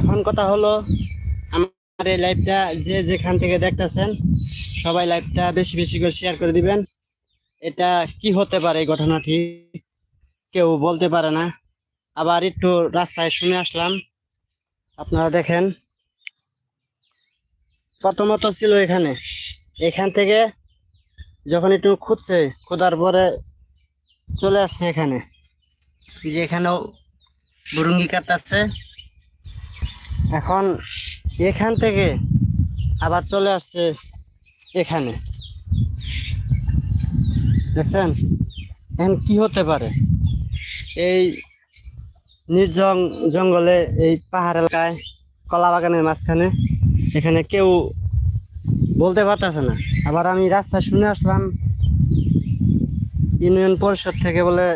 এখন কথা হলো, আমার এই লাইভটা যে যেখান থেকে দেখতেছেন, সবাই লাইভটা বেশি বেশি করে শেয়ার করে দিবেন। এটা কি হতে পারে এই ঘটনাটি? কেউ বলতে পারে না। আবার একটু রাস্তায় শুনে আসলাম। আপনারা দেখেন, প্রথমত ছিল এখানে। এখান থেকে যখন একটু খুঁজছে খোঁদার পরে চলে আসছে এখানে। যে এখানেও বুরুঙ্গি কাটতেছে এখন এখান থেকে আবার চলে আসছে এখানে। দেখছেন? এখন কি হতে পারে? এই নির্জন জঙ্গলে, এই পাহাড় এলাকায়, কলা বাগানের মাঝখানে, এখানে কেউ বলতে পারতেছে না। আবার আমি রাস্তা শুনে আসলাম, ইউনিয়ন পরিষদ থেকে বলে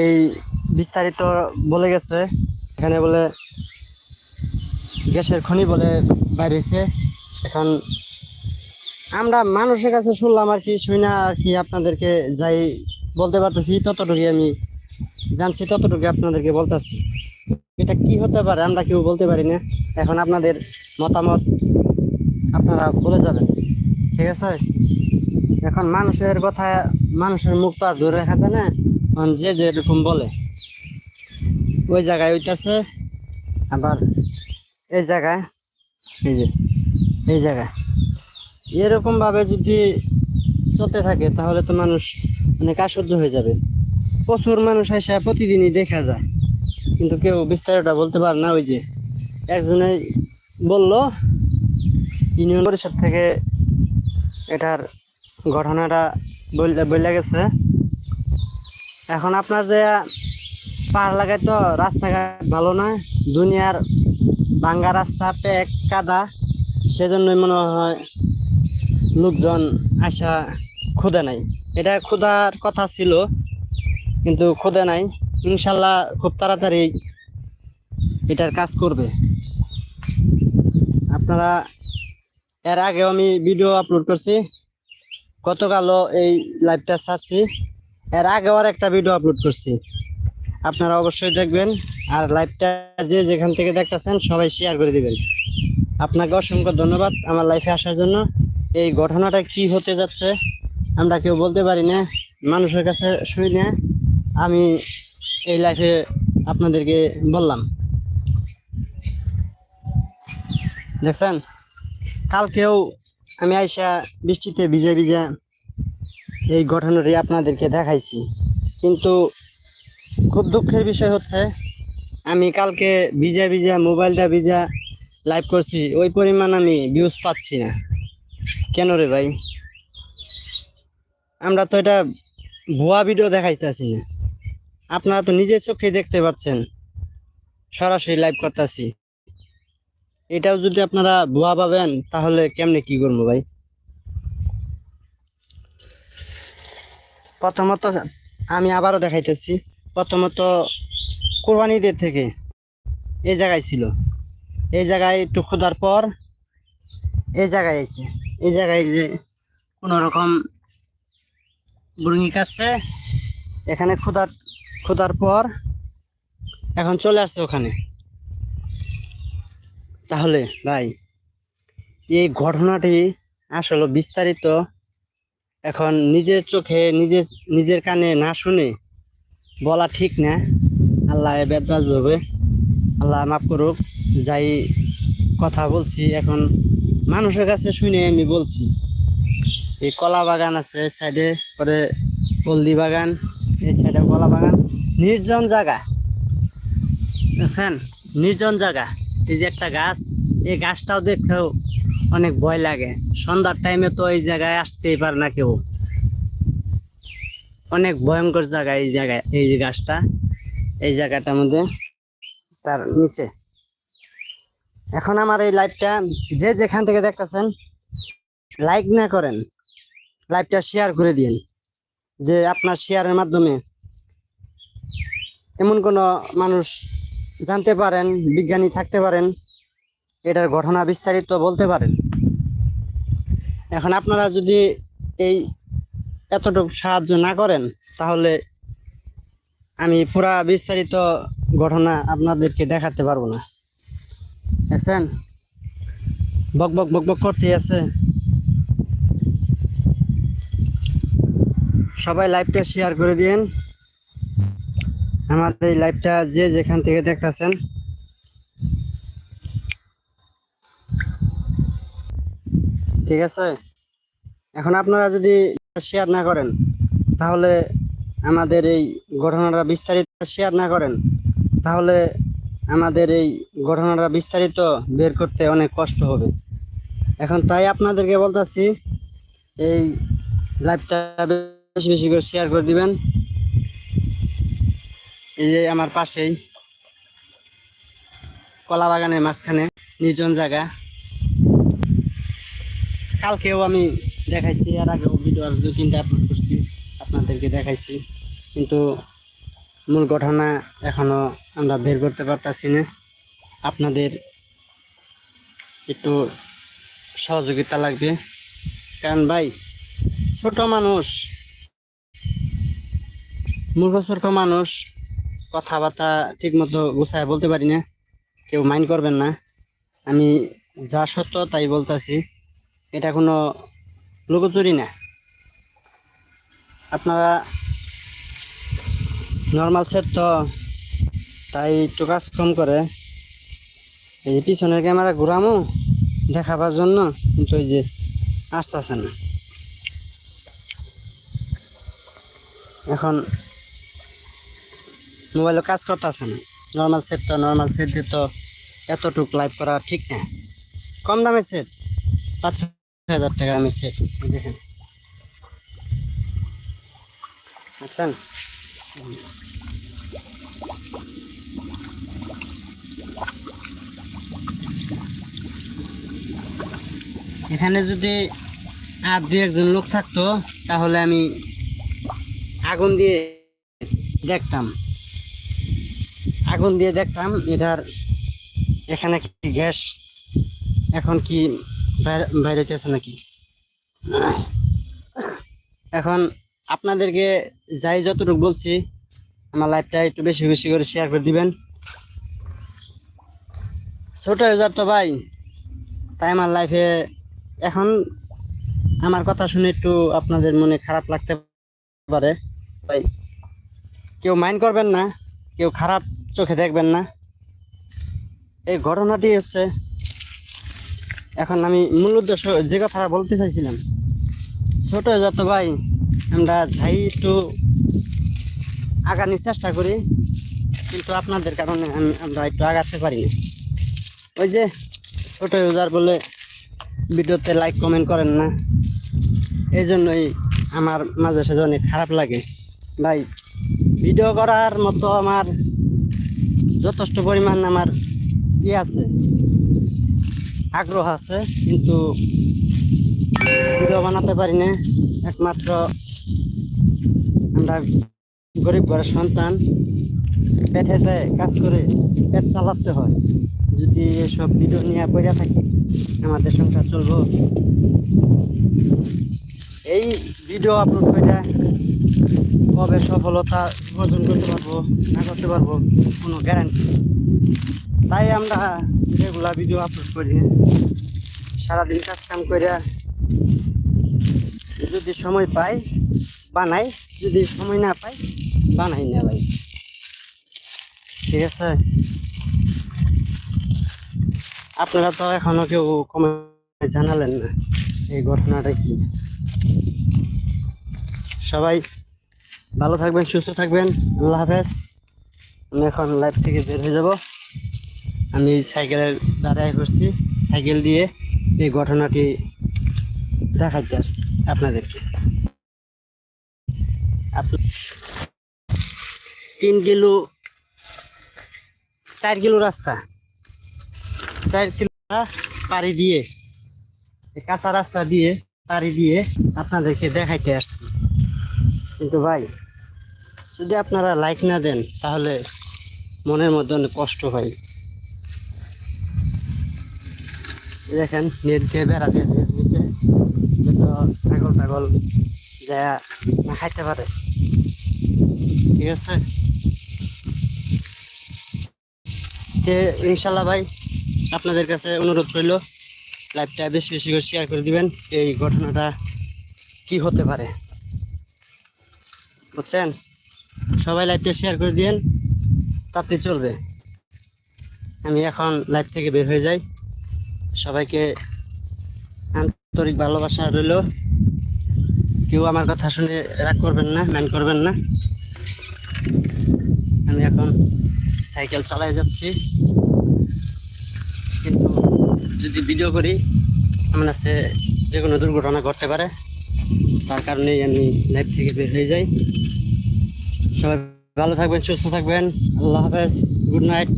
এই বিস্তারিত বলে গেছে। এখানে বলে গ্যাসের খনি বলে বাইরেছে। এখন আমরা মানুষের কাছে শুনলাম আর কি, শুনে আর কি আপনাদেরকে যাই বলতে পারতেছি ততটুকু আমি জানছি ততটুকু আপনাদেরকে বলতেছি। এটা কি হতে পারে আমরা কেউ বলতে পারি না। এখন আপনাদের মতামত আপনারা বলে যাবেন। ঠিক আছে? এখন মানুষের কথা, মানুষের মুখ তো আর ধরে রাখা যায় না। এখন যে যেরকম বলে। ওই জায়গায় ওইটাছে আবার এই জায়গায়? এই যে, এই জায়গায়। এরকম ভাবে যদি চলতে থাকে, তাহলে তো মানুষ অনেক আশ্চর্য হয়ে যাবে। প্রচুর মানুষ এসে প্রতিদিনই দেখা যায়। কিন্তু কেউ বিস্তারিতটা বলতে পারে না, ওই যে একজনে বলল ইউনিয়ন পরিষদ থেকে এটার ঘটনাটা বললে বলে গেছে। এখন আপনার যে পাহাড় লাগায় তো রাস্তাঘাট ভালো না দুনিয়ার ভাঙ্গা রাস্তা প্যাক কাদা, সেজন্যই মনে হয় লোকজন আসা খুদে নাই। এটা ক্ষুধার কথা ছিল, কিন্তু খুদে নাই। ইনশাল্লাহ খুব তাড়াতাড়ি এটার কাজ করবে। আপনারা, এর আগেও আমি ভিডিও আপলোড করছি, গতকালও এই লাইভটা ছাড়ছি। এর আগেও আর একটা ভিডিও আপলোড করছি। আপনারা অবশ্যই দেখবেন আর লাইভটা যে যেখান থেকে দেখতেছেন সবাই শেয়ার করে দিবেন। আপনাকে অসংখ্য ধন্যবাদ আমার লাইফে আসার জন্য। এই ঘটনাটা কি হতে যাচ্ছে আমরা কেউ বলতে পারি না, মানুষের কাছে শুনি না। আমি এই লাইফে আপনাদেরকে বললাম। দেখছেন? কালকেও আমি আইসা বৃষ্টিতে ভিজে ভিজে এই ঘটনাটি আপনাদেরকে দেখাইছি। কিন্তু খুব দুঃখের বিষয় হচ্ছে, আমি কালকে ভিজা ভিজা, মোবাইলটা ভিজা লাইভ করছি, ওই পরিমাণ আমি ভিউজ পাচ্ছি না। কেন রে ভাই? আমরা তো এটা ভুয়া ভিডিও দেখাইতেছি না। আপনারা তো নিজের চোখে দেখতে পাচ্ছেন, সরাসরি লাইভ করতেছি। এটাও যদি আপনারা ভুয়া পাবেন তাহলে কেমনে কি করব ভাই? প্রথমত আমি আবারও দেখাইতেছি। প্রথমত কোরবানিদের থেকে এই জায়গায় ছিল। এই জায়গায় একটু খোদার পর এই জায়গায় এসে এই জায়গায় যে কোনো রকম বুড়িঙ্গি কাটছে, এখানে খোদার খোদার পর এখন চলে আসছে ওখানে। তাহলে ভাই, এই ঘটনাটি আসলে বিস্তারিত এখন নিজের চোখে, নিজের নিজের কানে না শুনে বলা ঠিক না। আল্লাহ বেদরাজ হবে আল্লাহ মাফ করুক, যাই কথা বলছি, এখন মানুষের কাছে শুনে আমি বলছি। এই কলা বাগান আছে সাইডে পরে হলদি বাগান, এই সাইডে কলা বাগান। নির্জন জায়গা। দেখছেন? নির্জন জায়গা। এই যে একটা গাছ, এই গাছটাও দেখেও অনেক ভয় লাগে। সন্ধ্যার টাইমে তো এই জায়গায় আসতেই পারে না কেউ। অনেক ভয়ঙ্কর জায়গা এই জায়গায়, এই যে গাছটা, এই জায়গাটার মধ্যে, তার নিচে। এখন আমার এই লাইভটা যে যেখান থেকে দেখতেছেন, লাইক না করেন, লাইভটা শেয়ার করে দিন যে আপনার শেয়ারের মাধ্যমে এমন কোনো মানুষ জানতে পারেন, বিজ্ঞানী থাকতে পারেন, এটার ঘটনা বিস্তারিত বলতে পারেন। এখন আপনারা যদি এই এতটুকু সাহায্য না করেন, তাহলে আমি পুরা বিস্তারিত ঘটনা আপনাদেরকে দেখাতে পারব না। দেখছেন? বক বক বক বক করতে আছে। সবাই লাইভটা শেয়ার করে দিন আমার এই লাইভটা যে যেখান থেকে দেখতেছেন। ঠিক আছে? এখন আপনারা যদি শেয়ার না করেন, তাহলে আমাদের এই ঘটনাটা বিস্তারিত শেয়ার না করেন, তাহলে আমাদের এই ঘটনাটা বিস্তারিত বের করতে অনেক কষ্ট হবে। এখন তাই আপনাদেরকে বলতেছি, এই লাইভটা বেশি বেশি করে শেয়ার করে দিবেন। এই যে আমার পাশেই কলা বাগানের মাঝখানে নির্জন জায়গা। কালকেও আমি দেখাইছি আর আগে ভিডিও আর দু তিনটা আপলোড করছি, আপনাদেরকে দেখাইছি। কিন্তু মূল ঘটনা এখনও আমরা বের করতে পারতাছি না। আপনাদের একটু সহযোগিতা লাগবে। কারণ ভাই, ছোট মানুষ মূর্খ সূর্খ মানুষ, কথাবার্তা ঠিক মতো গুছায় বলতে পারি না। কেউ মাইন্ড করবেন না। আমি যা সত্য তাই বলতাছি। এটা কোনো লুকোচুরি না। আপনারা নর্মাল সেট তো, তাই একটু কাজ কম করে। এই পিছনের ক্যামেরা ঘুরামো, দেখাবার জন্য, কিন্তু ওই যে আসতেছে না। এখন মোবাইলে কাজ করতেছে না। নর্মাল সেট তো নর্মাল সেট দিয়ে তো এতটুক লাইভ করা ঠিক না। কম দামের সেট পাঁচ ছয় হাজার টাকা আমি দেখেন। বুঝছেন এখানে যদি আর দু একজন লোক থাকতো, তাহলে আমি আগুন দিয়ে দেখতাম। আগুন দিয়ে দেখতাম, এটার এখানে কি গ্যাস, এখন কি বাইরে- বাইরেতেছে নাকি? এখন আপনাদেরকে যাই যতটুকু বলছি, আমার লাইফটা একটু বেশি বেশি করে শেয়ার করে দিবেন। ছোট হাজার তো ভাই, তাই আমার লাইফে এখন আমার কথা শুনে একটু আপনাদের মনে খারাপ লাগতে পারে। ভাই, কেউ মাইন্ড করবেন না, কেউ খারাপ চোখে দেখবেন না। এই ঘটনাটি হচ্ছে এখন আমি মূল উদ্দেশ্য যে কথাটা বলতে চাইছিলাম, ছোট যত ভাই, আমরা যাই একটু আগানোর চেষ্টা করি, কিন্তু আপনাদের কারণে আমি- আমরা একটু আগাতে পারি না ওই যে ছোট ইউজার বলে ভিডিওতে লাইক কমেন্ট করেন না। এই জন্যই আমার মাঝে সাঝে অনেক খারাপ লাগে। ভাই, ভিডিও করার মতো আমার যথেষ্ট পরিমাণ আমার ই আছে। আগ্রহ আছে, কিন্তু ভিডিও বানাতে পারি না। একমাত্র আমরা গরিব ঘরের সন্তান পেটেতে কাজ করে পেট চালাতে হয়। যদি এসব ভিডিও নিয়ে পড়ে থাকি, আমাদের সংসার চলবো। এই ভিডিও আপলোড করে কবে সফলতা অর্জন করতে পারব না করতে পারব কোনো গ্যারান্টি তাই আমরা রেগুলার ভিডিও আপলোড করি। সারাদিন কাজ কাম করে যদি সময় পাই, বানাই। যদি সময় না পাই, বানাই না ভাই। ঠিক আছে? আপনারা তো এখনও কেউ কমে জানালেন না, এই ঘটনাটা কি? সবাই ভালো থাকবেন, সুস্থ থাকবেন। আল্লাহ হাফেজ। আমি এখন লাইফ থেকে বের হয়ে যাব। আমি সাইকেলের দাঁড়ায় করছি। সাইকেল দিয়ে এই ঘটনাটি দেখাতে আসছি আপনাদেরকে। আপ- তিন কিলো, চার কিলো রাস্তা। চার কিলো পাড়ি দিয়ে কাঁচা রাস্তা দিয়ে পাড়ি দিয়ে আপনাদেরকে দেখাইতে আসছি। কিন্তু ভাই, যদি আপনারা লাইক না দেন, তাহলে মনের মধ্যে অনেক কষ্ট হয়। দেখেন, নেট দিয়ে বেড়া দিয়ে দিচ্ছে যত ছাগল টাগল যা না খাইতে পারে। ঠিক আছে? যে ইনশাল্লাহ ভাই, আপনাদের কাছে অনুরোধ করল লাইভটা বেশি বেশি করে শেয়ার করে দিবেন, এই ঘটনাটা কি হতে পারে। বুঝছেন? সবাই লাইভটা শেয়ার করে দিয়েন, তাতে চলবে। আমি এখন লাইভ থেকে বের হয়ে যাই। সবাইকে আন্তরিক ভালোবাসা রইল। কেউ আমার কথা শুনে রাগ করবেন না, ম্যান করবেন না। আমি এখন সাইকেল চালাই যাচ্ছি। কিন্তু যদি ভিডিও করি আমার কাছে যে কোনো দুর্ঘটনা ঘটতে পারে, তার কারণেই আমি লাইভ থেকে বের হয়ে যাই। সবাই ভালো থাকবেন, সুস্থ থাকবেন। আল্লাহ হাফেজ, গুড নাইট।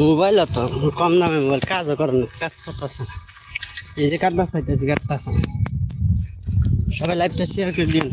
মোবাইল তো কম দামে মোবাইল, কাজও করে না, কাজ করতেছে এই যে কাটবার চাইতেছি কাটতেছে সবাই লাইভটা শেয়ার করে দিন।